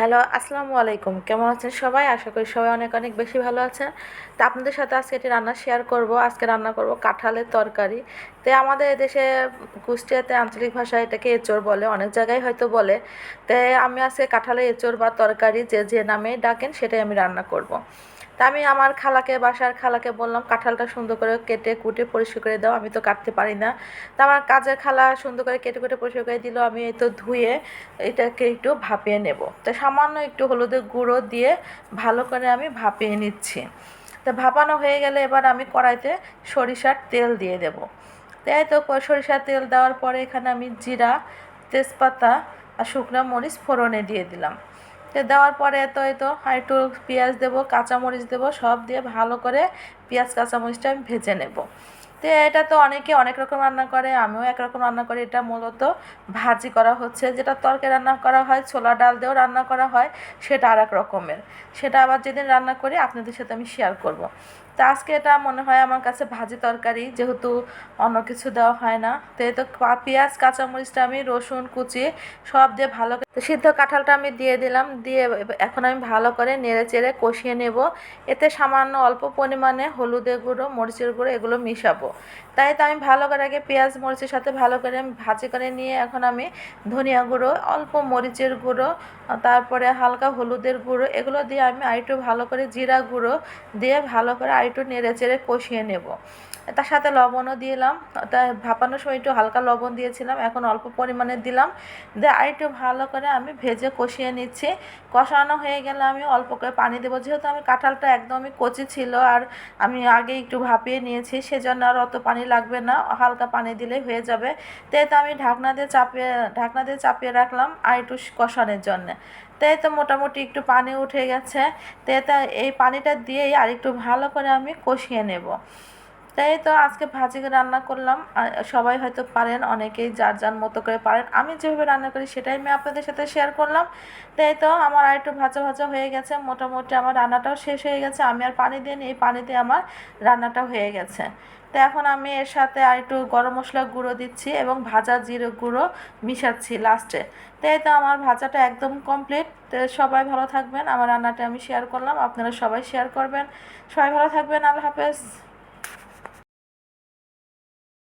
Hello, আসসালামু আলাইকুম। কেমন আছেন সবাই? আশা করি সবাই অনেক অনেক বেশি ভালো আছেন। তা আপনাদের সাথে আজকে এটি রান্না শেয়ার করব। আজকে রান্না করব কাঁঠালের তরকারি। তো আমাদের দেশে কুষ্টিয়াতে আঞ্চলিক ভাষায় এটাকে এঁচড় বলে, অনেক জায়গায় হয়তো বলে। তো আমি আজকে কাঁঠালের এঁচড় বা তরকারি যে যে নামে ডাকেন সেটাই আমি রান্না করব। তা আমি আমার খালাকে, বাসার খালাকে বললাম, কাঁঠালটা সুন্দর করে কেটে কুটে পরিষ্কার করে দাও, আমি তো কাটতে পারি না। তা আমার কাজের খালা সুন্দর করে কেটে কুটে পরিষ্কার করে দিল, আমি এই তো ধুয়ে এটাকে একটু ভাপিয়ে নেব। তো সামান্য একটু হলুদের গুঁড়ো দিয়ে ভালো করে আমি ভাপিয়ে নিচ্ছি। তো ভাপানো হয়ে গেলে এবার আমি কড়াইতে সরিষার তেল দিয়ে দেব। তাই তো সরিষার তেল দেওয়ার পরে এখানে আমি জিরা, তেজপাতা আর শুকনো মরিচ ফোড়নে দিয়ে দিলাম। দেওয়ার পরে তো এই তো একটু পেঁয়াজ দেবো, কাঁচামরিচ দেবো, সব দিয়ে ভালো করে পেঁয়াজ, কাঁচামরিচটা আমি ভেজে নেব। তো এটা তো অনেকে অনেক রকম রান্না করে, আমিও একরকম রান্না করি। এটা মূলত ভাজি করা হচ্ছে, যেটা তরকে রান্না করা হয়, ছোলা ডাল দিয়েও রান্না করা হয়, সেটা আর এক রকমের। সেটা আবার যেদিন রান্না করি, আপনাদের সাথে আমি শেয়ার করব। তো আজকে এটা মনে হয় আমার কাছে ভাজি তরকারি, যেহেতু অন্য কিছু দেওয়া হয় না। তো এই তো পেঁয়াজ, কাঁচামরিচটা আমি, রসুন, কুচি, সব দিয়ে ভালো করে সিদ্ধ কাঁঠালটা আমি দিয়ে দিলাম। দিয়ে এখন আমি ভালো করে নেড়ে চেড়ে কষিয়ে নেব। এতে সামান্য অল্প পরিমাণে হলুদের গুঁড়ো, মরিচের গুঁড়ো, এগুলো মিশাবো। তাই তো আমি ভালো করে আগে পেঁয়াজ, মরিচের সাথে ভালো করে আমি ভাজি করে নিয়ে এখন আমি ধনিয়া গুঁড়ো, অল্প মরিচের গুঁড়ো তারপরে হালকা হলুদের গুঁড়ো, এগুলো দিয়ে আমি আরেকটু ভালো করে জিরা গুঁড়ো দিয়ে ভালো করে আরেকটু নেড়ে চেড়ে কষিয়ে নেব। তার সাথে লবণও দিলাম, তা ভাপানোর সময় একটু হালকা লবণ দিয়েছিলাম, এখন অল্প পরিমাণে দিলাম, দিয়ে আরেকটু ভালো করে আমি ভেজে কষিয়ে নিচ্ছি। কষানো হয়ে গেলে আমি অল্প করে পানি দেবো, যেহেতু আমি কাঁঠালটা একদমই কচি ছিল আর আমি আগে একটু ভাপিয়ে নিয়েছি, সেজন্য আর অত পানি লাগবে না, হালকা পানি দিলেই হয়ে যাবে। তাই তো আমি ঢাকনা দিয়ে চাপিয়ে, ঢাকনা দিয়ে চাপিয়ে রাখলাম আর একটু কষানোর জন্যে। তাই তো মোটামুটি একটু পানি উঠে গেছে। তাই তো এই পানিটা দিয়েই আর একটু ভালো করে আমি কষিয়ে নেব। তাই তো আজকে ভাজি রান্না করলাম। সবাই হয়তো পারেন, অনেকেই যার যার মতো করে পারেন। আমি যেভাবে রান্না করি সেটাই আমি আপনাদের সাথে শেয়ার করলাম। তাই তো আমার আর একটু ভাজা ভাজা হয়ে গেছে। মোটামুটি আমার রান্নাটাও শেষ হয়ে গেছে। আমি আর পানি দিয়ে এই পানিতে আমার রান্নাটাও হয়ে গেছে। তো এখন আমি এর সাথে আর একটু গরম মশলা গুঁড়ো দিচ্ছি এবং ভাজা জিরে গুঁড়ো মিশাচ্ছি লাস্টে তাই তো আমার ভাজাটা একদম কমপ্লিট তো সবাই ভালো থাকবেন। আমার রান্নাটা আমি শেয়ার করলাম। আপনারা সবাই শেয়ার করবেন। সবাই ভালো থাকবেন। আল্লাহ হাফেজ।